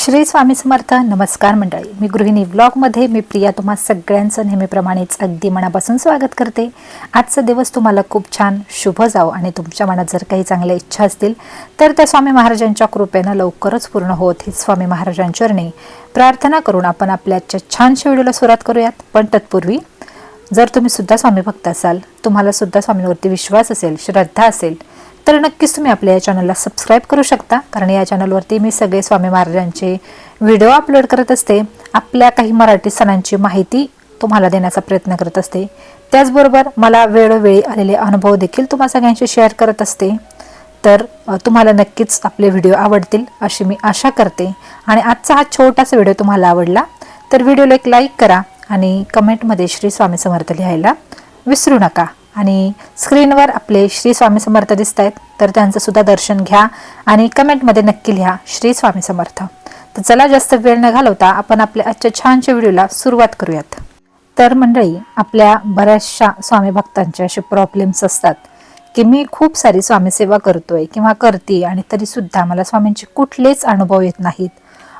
श्री स्वामी समर्थ नमस्कार मंडळी. मी गृहिणी ब्लॉगमध्ये मी प्रिया तुम्हा सगळ्यांचं नेहमीप्रमाणेच अगदी मनापासून स्वागत करते. आजचा दिवस तुम्हाला खूप छान शुभ जावं आणि तुमच्या मनात जर काही चांगल्या इच्छा असतील तर त्या स्वामी महाराजांच्या कृपेनं लवकरच पूर्ण होत ही स्वामी महाराजांचरणी प्रार्थना करून आपण आपल्या आजच्या छानशा व्हिडिओला सुरुवात करूयात. पण तत्पूर्वी जर तुम्ही सुद्धा स्वामी भक्त असाल तुम्हाला सुद्धा स्वामींवरती विश्वास असेल श्रद्धा असेल तर नक्कीच तुम्ही आपल्या या चॅनलला सबस्क्राईब करू शकता. कारण या चॅनलवरती मी सगळे स्वामी महाराजांचे व्हिडिओ अपलोड करत असते. आपल्या काही मराठी सणांची माहिती तुम्हाला देण्याचा प्रयत्न करत असते. त्याचबरोबर मला वेळोवेळी आलेले अनुभव देखील तुम्हा सगळ्यांशी शेअर करत असते. तर तुम्हाला नक्कीच आपले व्हिडिओ आवडतील अशी मी आशा करते. आणि आजचा हा छोटासा व्हिडिओ तुम्हाला आवडला तर व्हिडिओला एक लाईक करा आणि कमेंटमध्ये श्री स्वामी समर्थ लिहायला विसरू नका. आणि स्क्रीनवर आपले श्री स्वामी समर्थ दिसत आहेत तर त्यांचं सुद्धा दर्शन घ्या आणि कमेंटमध्ये नक्की लिहा श्री स्वामी समर्थ. तर चला जास्त वेळ न घालवता आपण आपल्या आजच्या छानच्या व्हिडिओला सुरुवात करूयात. तर मंडळी आपल्या बऱ्याचशा स्वामी भक्तांच्या असे प्रॉब्लेम्स असतात की मी खूप सारी स्वामी सेवा करतोय किंवा करते आणि तरीसुद्धा मला स्वामींचे कुठलेच अनुभव येत नाहीत.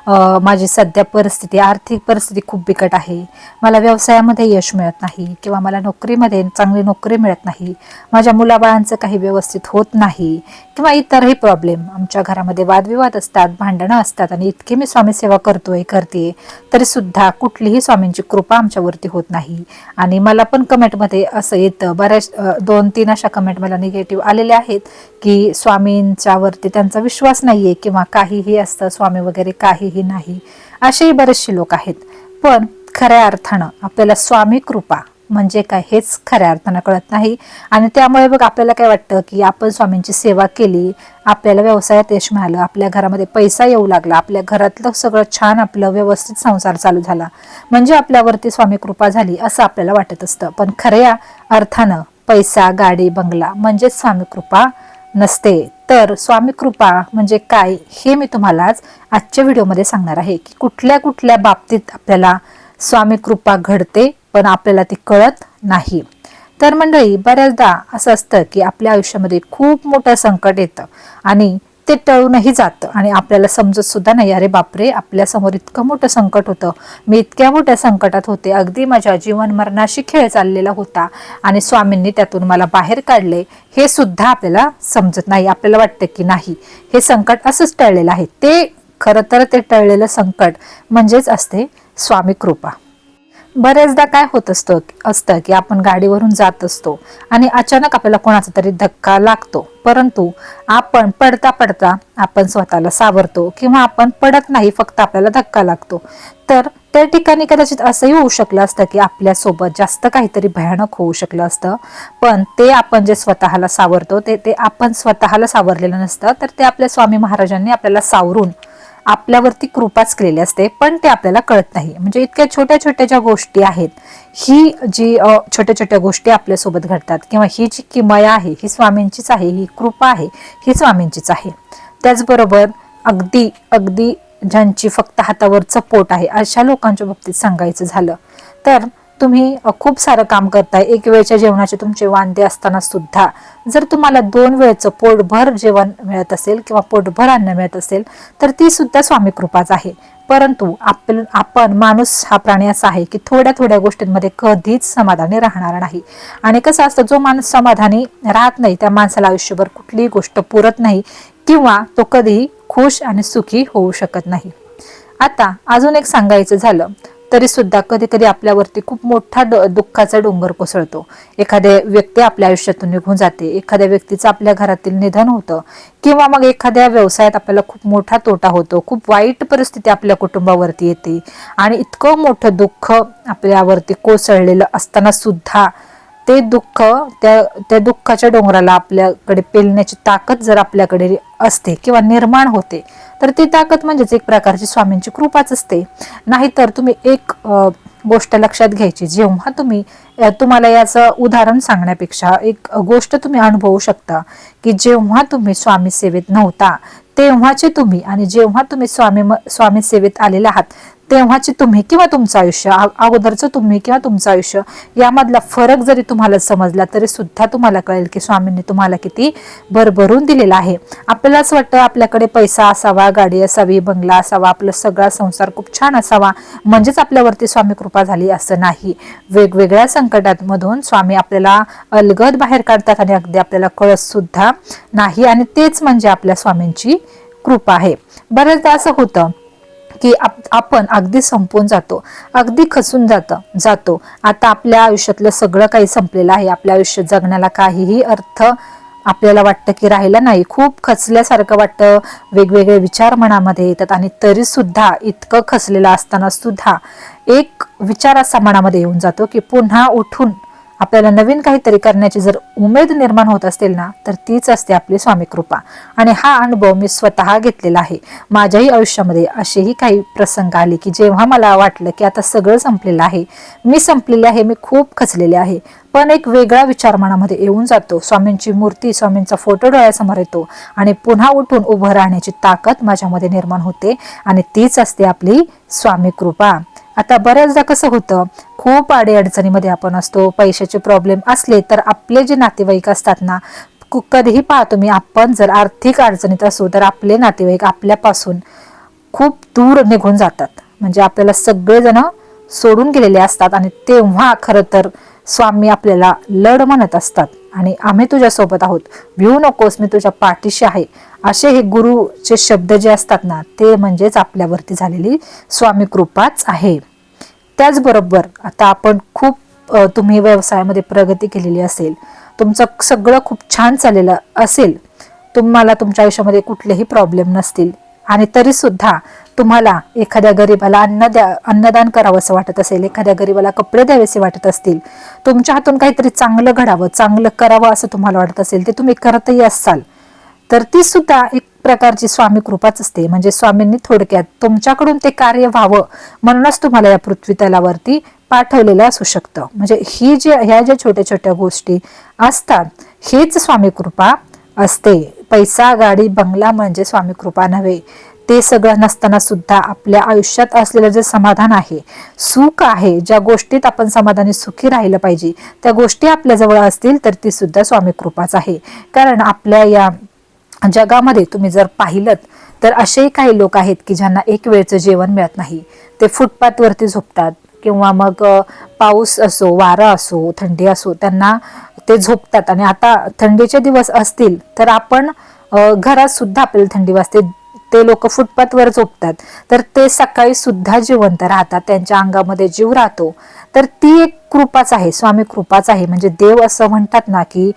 माझी सध्या परिस्थिती आर्थिक परिस्थिती खूप बिकट आहे. मला व्यवसायामध्ये यश मिळत नाही किंवा मला नोकरीमध्ये चांगली नोकरी मिळत नाही. माझ्या मुलाबाळांचं काही व्यवस्थित होत नाही किंवा इतरही प्रॉब्लेम आमच्या घरामध्ये वादविवाद असतात भांडणं असतात आणि इतकी मी स्वामी सेवा करतोय करते तरीसुद्धा कुठलीही स्वामींची कृपा आमच्यावरती होत नाही. आणि मला पण कमेंटमध्ये असं येतं बऱ्याच दोन तीन अशा कमेंट मला निगेटिव्ह आलेल्या आहेत की स्वामींच्यावरती त्यांचा विश्वास नाही आहे किंवा काहीही असतं स्वामी वगैरे काही काहीही नाही. असेही बरेचसे लोक आहेत. पण खऱ्या अर्थानं आपल्याला स्वामी कृपा म्हणजे काय हेच खऱ्या अर्थानं कळत नाही. आणि त्यामुळे बघ आपल्याला काय वाटतं की आपण स्वामींची सेवा केली आपल्याला व्यवसायात यश मिळालं आपल्या घरामध्ये पैसा येऊ लागला आपल्या घरातलं सगळं छान आपलं व्यवस्थित संसार चालू झाला. म्हणजे आपल्यावरती स्वामी कृपा झाली असं आपल्याला वाटत असतं. पण खऱ्या अर्थानं पैसा गाडी बंगला म्हणजेच स्वामी कृपा नसते. तर स्वामी कृपा म्हणजे काय हे मी तुम्हाला आज आजच्या व्हिडिओमध्ये सांगणार आहे की कुठल्या कुठल्या बाबतीत आपल्याला स्वामी कृपा घडते पण आपल्याला ती कळत नाही. तर मंडळी बऱ्याचदा असं असतं की आपल्या आयुष्यामध्ये खूप मोठं संकट येतं आणि ते टळूनही जातं आणि आपल्याला समजत सुद्धा नाही अरे बापरे आपल्यासमोर इतकं मोठं संकट होतं. मी इतक्या मोठ्या संकटात होते. अगदी माझ्या जीवन मरणाशी खेळ चाललेला होता आणि स्वामींनी त्यातून मला बाहेर काढले. हे सुद्धा आपल्याला समजत नाही. आपल्याला वाटतं की नाही हे संकट असंच टळलेलं आहे. ते खरं तर ते टळलेलं संकट म्हणजेच असते स्वामी कृपा. बरेचदा काय होत असतं असतं की आपण गाडीवरून जात असतो आणि अचानक आपल्याला कोणाचा तरी धक्का लागतो. परंतु आपण पडता पडता आपण स्वतःला सावरतो किंवा आपण पडत नाही फक्त आपल्याला धक्का लागतो. तर त्या ठिकाणी कदाचित असंही होऊ शकलं असतं की आपल्यासोबत जास्त काहीतरी भयानक होऊ शकलं असतं. पण ते आपण जे स्वतःला सावरतो ते ते आपण स्वतःला सावरलेलं नसतं. तर ते आपल्या स्वामी महाराजांनी आपल्याला सावरून आपल्यावरती कृपाच केलेली असते पण ते आपल्याला कळत नाही म्हणजे इतक्या छोट्या छोट्या ज्या गोष्टी आहेत ही जी छोट्या छोट्या गोष्टी आपल्यासोबत घडतात किंवा ही जी किमया आहे ही स्वामींचीच आहे ही कृपा आहे ही स्वामींचीच आहे. त्याचबरोबर अगदी अगदी ज्यांची फक्त हातावरचं पोट आहे अशा लोकांच्या बाबतीत सांगायचं झालं तर तुम्ही खूप सारं काम करताय. एक वेळच्या जेवणाचे तुमचे वांदे असताना सुद्धा. जर तुम्हाला दोन वेळचं पोटभर जेवण मिळत असेल किंवा पोटभर अन्न मिळत असेल तर ती सुद्धा स्वामी कृपाच आहे. परंतु आपण आपण माणूस हा प्राणी असा आहे की थोड्या थोड्या गोष्टींमध्ये कधीच समाधानी राहणार नाही. आणि कसं असतं जो माणूस समाधानी राहत नाही त्या माणसाला आयुष्यभर कुठलीही गोष्ट पुरत नाही किंवा तो कधीही खुश आणि सुखी होऊ शकत नाही. आता अजून एक सांगायचं झालं. तरी सुद्धा कधी कधी आपल्यावरती खूप मोठा दुःखाचा डोंगर कोसळतो. एखाद्या व्यक्ती आपल्या आयुष्यातून निघून जाते. एखाद्या व्यक्तीचं आपल्या घरातील निधन होतं. किंवा मग एखाद्या व्यवसायात आपल्याला खूप मोठा तोटा होतो. खूप वाईट परिस्थिती आपल्या कुटुंबावरती येते. आणि इतकं मोठं दुःख आपल्यावरती कोसळलेलं असताना सुद्धा ते दुःख त्या त्या दुःखाच्या डोंगराला आपल्याकडे पेलण्याची ताकद जर आपल्याकडे असते किंवा निर्माण होते तर ती ताकद म्हणजेच एक प्रकारची स्वामींची कृपाच असते. नाहीतर तुम्ही एक गोष्ट लक्षात घ्यायची जेव्हा तुम्ही तुम्हाला याचं उदाहरण सांगण्यापेक्षा एक गोष्ट तुम्ही अनुभवू शकता की जेव्हा तुम्ही स्वामी सेवेत नव्हता तेव्हाचे तुम्ही आणि जेव्हा तुम्ही स्वामी स्वामी सेवेत आलेले आहात तेव्हाची तुम्ही किंवा तुमचं आयुष्य अगोदरचं तुम्ही किंवा तुमचं आयुष्य यामधला फरक जरी तुम्हाला समजला तरी सुद्धा तुम्हाला कळेल की स्वामींनी तुम्हाला किती भरभरून दिलेला आहे. आपल्याला असं वाटतं आपल्याकडे पैसा असावा गाडी असावी बंगला असावा आपला सगळा संसार खूप छान असावा म्हणजेच आपल्यावरती स्वामी कृपा झाली असं नाही. वेगवेगळ्या संकटांमधून स्वामी आपल्याला अलगद बाहेर काढतात आणि अगदी आपल्याला कळत सुद्धा नाही. आणि तेच म्हणजे आपल्या स्वामींची कृपा आहे. बऱ्याचदा असं होतं की आप- आपण अगदी संपून जातो अगदी खचून जातं जातो. आता आपल्या आयुष्यातलं सगळं काही संपलेलं आहे. आपल्या आयुष्यात जगण्याला काहीही अर्थ आपल्याला वाटतं की राहिला नाही. खूप खचल्यासारखं वाटतं. वेगवेगळे विचार मनामध्ये येतात आणि तरी सुद्धा इतकं खचलेलं असताना सुद्धा एक विचार असा मनामध्ये येऊन जातो की पुन्हा उठून आपल्याला नवीन काहीतरी करण्याची जर उमेद निर्माण होत असेल ना तर तीच असते आपली स्वामी कृपा. आणि हा अनुभव मी स्वतः घेतलेला आहे. माझ्याही आयुष्यामध्ये असेही काही प्रसंग आले की जेव्हा मला वाटलं की आता सगळं संपलेलं आहे मी संपलेले आहे मी खूप खचलेले आहे. पण एक वेगळा विचार मनामध्ये येऊन जातो. स्वामींची मूर्ती स्वामींचा फोटो डोळ्यासमोर येतो आणि पुन्हा उठून उभं राहण्याची ताकद माझ्यामध्ये निर्माण होते आणि तीच असते आपली स्वामी कृपा. आता बऱ्याचदा कसं होतं खूप अडीअडचणीमध्ये आपण असतो पैशाचे प्रॉब्लेम असले तर आपले जे नातेवाईक असतात ना कु- कधीही पाहतो मी आपण जर आर्थिक अडचणीत असू तर आपले नातेवाईक आपल्यापासून खूप दूर निघून जातात. म्हणजे आपल्याला सगळेजण सोडून गेलेले असतात आणि तेव्हा खरं तर स्वामी आपल्याला लढ म्हणत असतात. आणि आम्ही तुझ्यासोबत आहोत. भिवू नकोस मी तुझ्या पाठीशी आहे. असे हे गुरुचे शब्द जे असतात ना ते म्हणजेच आपल्यावरती झालेली स्वामी कृपाच आहे. त्याचबरोबर आता आपण खूप तुम्ही व्यवसायामध्ये प्रगती केलेली असेल तुमचं सगळं खूप छान चाललेलं असेल तुम्हाला तुमच्या आयुष्यामध्ये कुठलेही प्रॉब्लेम नसतील आणि तरी सुद्धा तुम्हाला एखाद्या गरीबाला अन्न द्या अन्नदान करावं असं वाटत असेल एखाद्या गरीबाला कपडे द्यावेसे वाटत असतील तुमच्या हातून काहीतरी चांगलं घडावं चांगलं करावं असं तुम्हाला वाटत असेल ते तुम्ही करतही असाल तर ती सुद्धा एक प्रकारची स्वामी कृपाच असते. म्हणजे स्वामींनी थोडक्यात तुमच्याकडून ते कार्य व्हावं म्हणूनच तुम्हाला या पृथ्वी तलावरती पाठवलेलं असू शकतं. म्हणजे ही जे ह्या ज्या छोट्या छोट्या गोष्टी असतात हेच स्वामी कृपा असते. पैसा गाडी बंगला म्हणजे स्वामी कृपा नव्हे. ते सगळं नसताना सुद्धा आपल्या आयुष्यात असलेलं जे समाधान आहे सुख आहे ज्या गोष्टीत आपण समाधानी सुखी राहिलं पाहिजे त्या गोष्टी आपल्या जवळ असतील तर ती सुद्धा स्वामी कृपाच आहे. कारण आपल्या या जगामध्ये तुम्ही जर पाहिलं तर असेही काही लोक आहेत की ज्यांना एक वेळचं जेवण मिळत नाही. ते फुटपाथवरती झोपतात किंवा मग पाऊस असो वारा असो थंडी असो त्यांना ते झोपतात. आणि आता थंडीचे दिवस असतील तर आपण घरात सुद्धा आपल्याला थंडी वाजते. ते लोक फुटपाथवर झोपतात. तर ते सकाळी सुद्धा जिवंत राहतात त्यांच्या अंगामध्ये जीव राहतो. तर ती एक कृपाच आहे स्वामी कृपाच आहे. म्हणजे देव असं म्हणतात ना की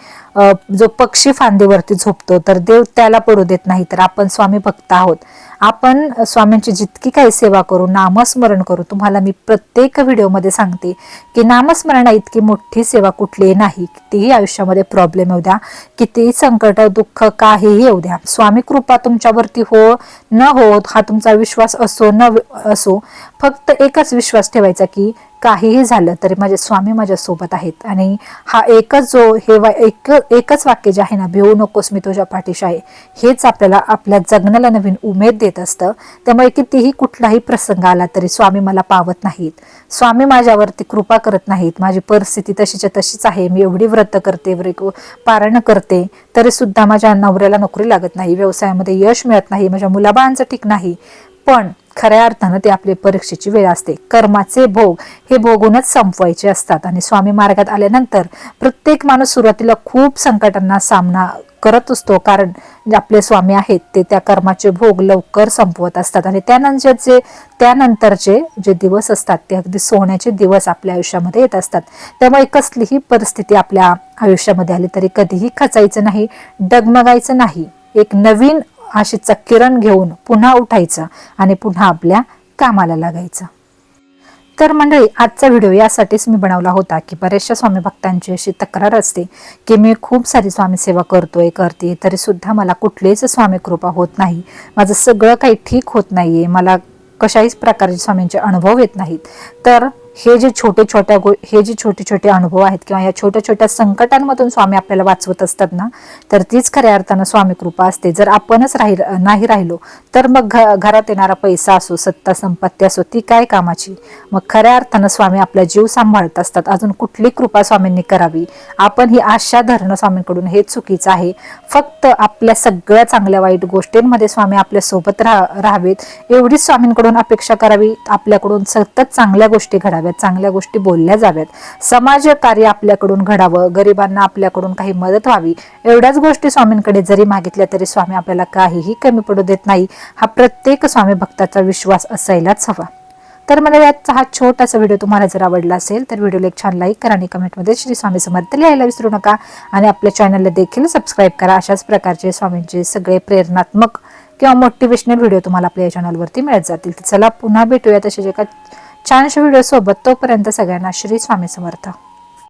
जो पक्षी फांदीवरती झोपतो तर देव त्याला पडू देत नाही तर आपण स्वामी भक्त आहोत. आपण स्वामींची जितकी काही सेवा करू नामस्मरण करू तुम्हाला मी प्रत्येक व्हिडिओमध्ये सांगते की नामस्मरणा इतकी मोठी सेवा कुठलीही नाही. कितीही आयुष्यामध्ये प्रॉब्लेम येऊ द्या कितीही संकट दुःख काहीही येऊ द्या. स्वामी कृपा तुमच्यावरती हो न हो हा तुमचा विश्वास असो न असो फक्त एकच विश्वास ठेवायचा की काहीही झालं तरी माझे स्वामी माझ्यासोबत आहेत. आणि हा एकच जो हे वा एक एकच वाक्य जे आहे ना भिवू नकोस मी तुझ्या पाठीशी आहे हेच आपल्याला आपल्या जगण्याला नवीन उमेद देत असतं. त्यामुळे कितीही कुठलाही प्रसंग आला तरी स्वामी मला पावत नाहीत. स्वामी माझ्यावरती कृपा करत नाहीत. माझी परिस्थिती तशीच्या तशीच आहे. मी एवढी व्रत करते पारण करते तरी सुद्धा माझ्या नवऱ्याला नोकरी लागत नाही. व्यवसायामध्ये यश मिळत नाही. माझ्या मुलाबाळांचं ठीक नाही. पण खऱ्या अर्थानं ते आपली परीक्षेची वेळ असते. कर्माचे भोग हे भोगूनच संपवायचे असतात. आणि स्वामी मार्गात आल्यानंतर प्रत्येक माणूस सुरुवातीला खूप संकटांना सामना करत असतो. कारण जे आपले स्वामी आहेत ते त्या कर्माचे भोग लवकर संपवत असतात. आणि त्यानंतरचे त्यानंतरचे जे दिवस असतात ते अगदी सोन्याचे दिवस आपल्या आयुष्यामध्ये येत असतात. त्यामुळे कसलीही परिस्थिती आपल्या आयुष्यामध्ये आली तरी कधीही खचायचं नाही डगमगायचं नाही. एक नवीन आशेचा किरण घेऊन पुन्हा उठायचं आणि पुन्हा आपल्या कामाला लागायचं. तर मंडळी आजचा व्हिडिओ यासाठीच मी बनवला होता की बऱ्याचशा स्वामी भक्तांची अशी तक्रार असते की मी खूप सारी स्वामी सेवा करतोय करते तरी सुद्धा मला कुठलीच स्वामी कृपा होत नाही. माझं सगळं काही ठीक होत नाहीये. मला कशाहीच प्रकारचे स्वामींचे अनुभव येत नाहीत. तर हे जे छोटे छोट्या गो हे जे छोटे छोटे अनुभव आहेत किंवा या छोट्या छोट्या संकटांमधून स्वामी आपल्याला वाचवत असतात ना तर तीच खऱ्या अर्थानं स्वामी कृपा असते. जर आपणच राहिल नाही राहिलो तर मग घ घरात येणारा पैसा असो सत्ता संपत्ती असो ती काय कामाची? मग खऱ्या अर्थानं स्वामी आपला जीव सांभाळत असतात. अजून कुठली कृपा स्वामींनी करावी? आपण ही आशा धरणं स्वामींकडून हे चुकीचं आहे. फक्त आपल्या सगळ्या चांगल्या वाईट गोष्टींमध्ये स्वामी आपल्यासोबत राहा राहावेत. एवढीच स्वामींकडून अपेक्षा करावी. आपल्याकडून सतत चांगल्या गोष्टी जाव्यात चांगल्या गोष्टी बोलल्या जाव्यात. समाज कार्य आपल्याकडून घडावं गरिबांना आपल्याकडून काही मदत व्हावी एवढ्याच गोष्टी स्वामींकडे जरी मागितल्या तरी स्वामी आपल्याला काहीही कमी पडू देत नाही. हा प्रत्येक स्वामी भक्ताचा विश्वास असायलाच हवा. तर मला याचा हा छोटासा व्हिडिओ तुम्हाला जर आवडला असेल तर व्हिडिओला एक छान लाईक करा आणि कमेंटमध्ये श्री स्वामी समर्थ लिहायला विसरू नका. आणि आपल्या चॅनलला देखील सबस्क्राईब करा. अशाच प्रकारचे स्वामींचे सगळे प्रेरणात्मक किंवा मोटिवेशनल व्हिडिओ तुम्हाला आपल्या चॅनलवरती मिळत जातील. चला पुन्हा भेटूया तसेच एका छानशा व्हिडिओ सोबत तोपर्यंत सगळ्यांना श्री स्वामी समर्थ.